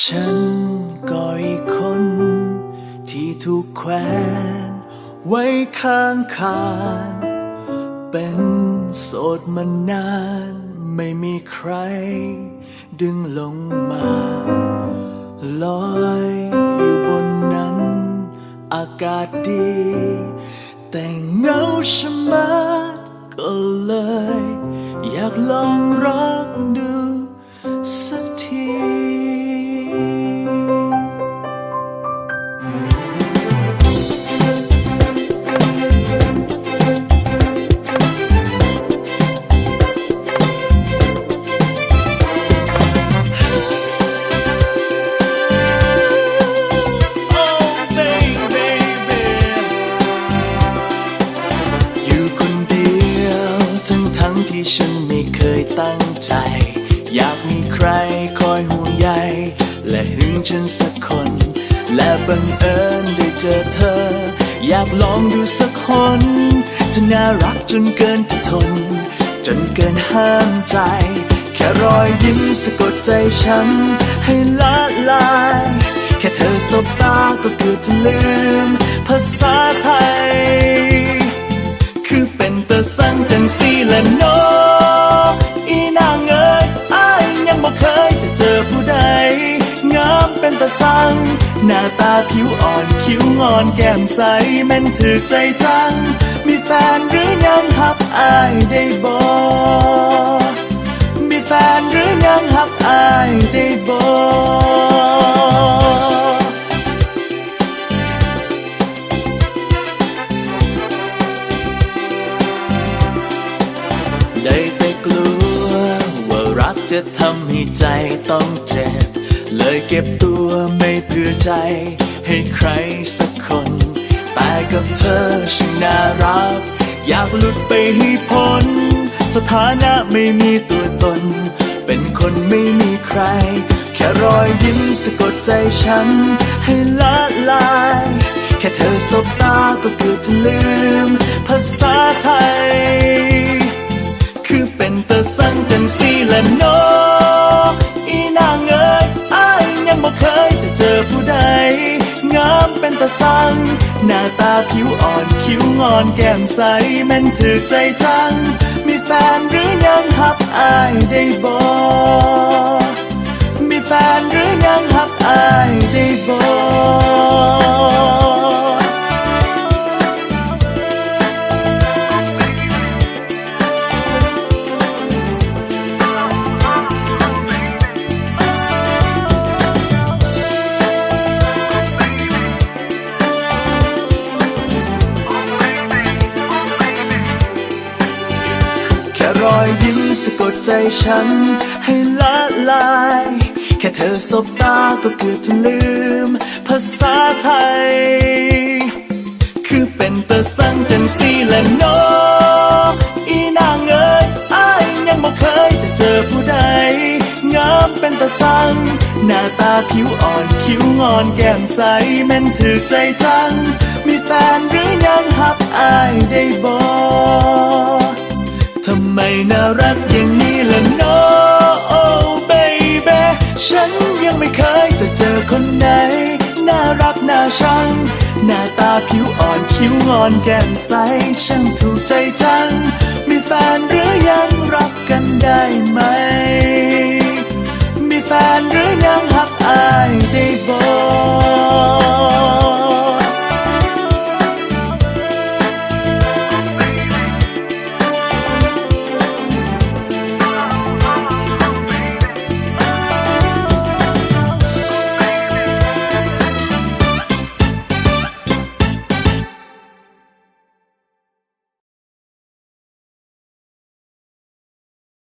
ฉันก็อีกคน ที่ถูกแขวนไว้ข้างคาน เป็นโสดมานาน ไม่มีใคร ดึงลงมา ลอยอยู่บนนั้น อากาศดี แต่เงาชะมัดก็เลย อยากลองรักดูสัก ทีอยู่คนเดียวทั้งทั้งๆที่ฉันไม่เคยตั้งใจ อยากมีใครคอยห่วงใย และหึงฉันสักคน และบังเอิญได้เจอเธอ อยากลองดูสักคนเธอน่ารักจนเกินจะทน จนเกินห้ามใจ แค่รอยยิ้มสะกดใจฉัน ให้ละลาย แค่เธอสบตาก็เกือบจะลืม ภาษาไทย คือเป็นตะสั่งจังสีและโน สัง หน้าตาผิวอ่อนคิ้วงอนแก้มใสแม่นถือใจจัง มีแฟนหรือยังหักอายได้บ่มีแฟนหรือยังหักอายได้บ่ได้แต่กลัวว่ารักจะทำให้ใจต้องเจ็บ เลยเก็บตัวไม่เพื่อใจ ให้ใครสักคน แต่กับเธอช่างน่ารัก อยากหลุดไปให้พ้น สถานะไม่มีตัวตน เป็นคนไม่มีใคร แค่รอยยิ้มสะกดใจฉัน ให้ละลาย แค่เธอสบตาก็เกือบจะลืม ภาษาไทย คือเป็นตะสังจังสีและโน สั่งหน้าตาผิวอ่อนคิ้วงอนแก้มใสแม่นถือใจจัง มีแฟนหรือยังหักอายได้บอมีแฟนหรือยังหักอายได้ กดใจฉันให้ละลาย แค่เธอสบตาก็เกือบจะลืม ภาษาไทย คือเป็นตะสั่งจังสีและโนอีนางเอ๋ยอายยังบ่เคยจะเจอผู้ใด งามเป็นตะสั่งหน้าตาผิวอ่อนคิ้วงอนแก้มใสแม่นถือใจจัง มีแฟนหรือยังหักอายได้บ่ เคยจะเจอคนไหน น่ารักน่าชัง หน้าตาผิวอ่อนคิ้วงอนแก้มใสช่างถูกใจจัง มีแฟนหรือยังรักกันได้ไหม